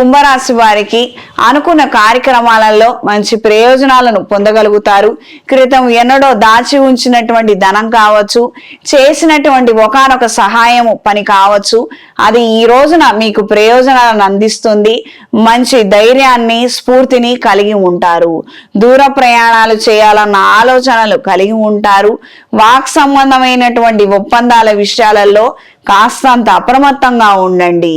కుంభరాశి వారికి అనుకున్న కార్యక్రమాలలో మంచి ప్రయోజనాలను పొందగలుగుతారు. క్రితం ఎన్నడో దాచి ఉంచినటువంటి ధనం కావచ్చు చేసినటువంటి ఒకనొక సహాయము పని కావచ్చు. అది ఈ రోజున మీకు ప్రయోజనాలను అందిస్తుంది. మంచి ధైర్యాన్ని స్ఫూర్తిని కలిగి ఉంటారు. దూర ప్రయాణాలు చేయాలన్న ఆలోచనలు కలిగి ఉంటారు. వాక్ సంబంధమైనటువంటి ఒప్పందాల విషయాలలో కాస్తంత అప్రమత్తంగా ఉండండి.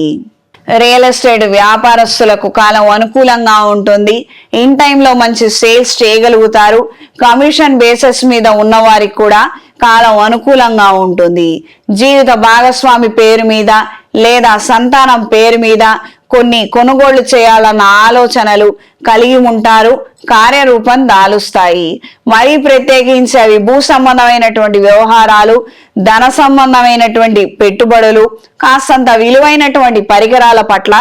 రియల్ ఎస్టేట్ వ్యాపారస్తులకు కాలం అనుకూలంగా ఉంటుంది. ఇన్ టైంలో మంచి సేల్స్ చేయగలుగుతారు. కమిషన్ బేసెస్ మీద ఉన్నవారికి కూడా కాలం అనుకూలంగా ఉంటుంది. జీవిత భాగస్వామి పేరు మీద లేదా సంతానం పేరు మీద కొన్ని కొనుగోళ్ళు చేయాలన్న ఆలోచనలు కలిగి ఉంటారు. కార్యరూపం దాలుస్తాయి. మరీ ప్రత్యేకించి అవి భూ సంబంధమైనటువంటి వ్యవహారాలు ధన సంబంధమైనటువంటి పెట్టుబడులు కాస్తంత విలువైనటువంటి పరికరాల పట్ల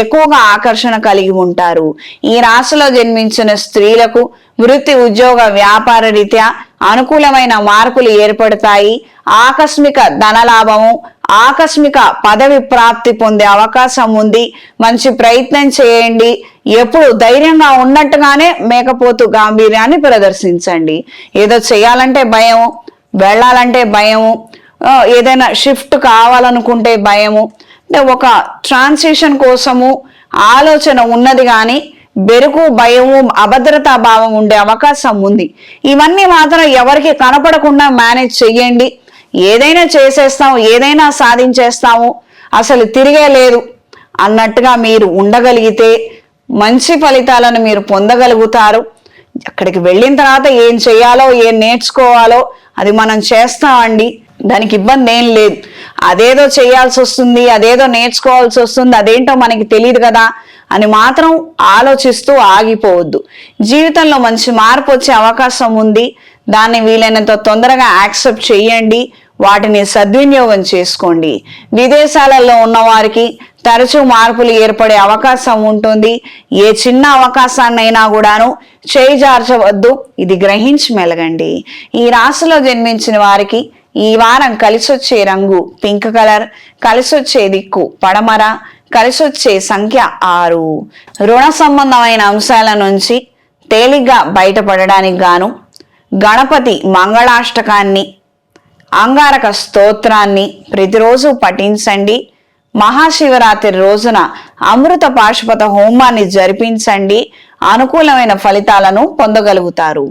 ఎక్కువగా ఆకర్షణ కలిగి ఉంటారు. ఈ రాశిలో జన్మించిన స్త్రీలకు వృత్తి ఉద్యోగ వ్యాపార రీత్యా అనుకూలమైన మార్పులు ఏర్పడతాయి. ఆకస్మిక ధనలాభము ఆకస్మిక పదవి ప్రాప్తి పొందే అవకాశం ఉంది. మంచి ప్రయత్నం చేయండి. ఎప్పుడు ధైర్యంగా ఉన్నట్టుగానే మేకపోతు గాంభీర్యాన్ని ప్రదర్శించండి. ఏదో చేయాలంటే భయం వెళ్ళాలంటే భయము ఏదైనా షిఫ్ట్ కావాలనుకుంటే భయము. అంటే ఒక ట్రాన్సిషన్ కోసము ఆలోచన ఉన్నది కానీ బెరుకు భయము అభద్రతా భావం ఉండే అవకాశం ఉంది. ఇవన్నీ మాత్రం ఎవరికి కనపడకుండా మేనేజ్ చెయ్యండి. ఏదైనా చేసేస్తాము ఏదైనా సాధించేస్తాము. అసలు తిరిగే లేదు. అన్నట్టుగా మీరు ఉండగలిగితే మంచి ఫలితాలను మీరు పొందగలుగుతారు. అక్కడికి వెళ్ళిన తర్వాత ఏం చేయాలో ఏం నేర్చుకోవాలో అది మనం చేస్తామండి. దానికి ఇబ్బంది ఏం లేదు. అదేదో చేయాల్సి వస్తుంది అదేదో నేర్చుకోవాల్సి వస్తుంది అదేంటో మనకి తెలియదు కదా. అని మాత్రం ఆలోచిస్తూ ఆగిపోవద్దు. జీవితంలో మంచి మార్పు వచ్చే అవకాశం ఉంది. దాన్ని వీలైనంత తొందరగా యాక్సెప్ట్ చేయండి. వాటిని సద్వినియోగం చేసుకోండి. విదేశాలలో ఉన్న వారికి తరచూ మార్పులు ఏర్పడే అవకాశం ఉంటుంది. ఏ చిన్న అవకాశాన్నైనా కూడాను చేజార్చవద్దు ఇది గ్రహించి మెలగండి. ఈ రాశిలో జన్మించిన వారికి ఈ వారం కలిసొచ్చే రంగు పింక్ కలర్ కలిసొచ్చే దిక్కు పడమర కలిసొచ్చే సంఖ్య ఆరు. రుణ సంబంధమైన అంశాల నుంచి తేలిగ్గా బయటపడడానికి గాను గణపతి మంగళాష్టకాన్ని అంగారక స్తోత్రాన్ని ప్రతిరోజు పఠించండి. మహాశివరాత్రి రోజున అమృత పాశుపత హోమాన్ని జరిపించండి. అనుకూలమైన ఫలితాలను పొందగలుగుతారు.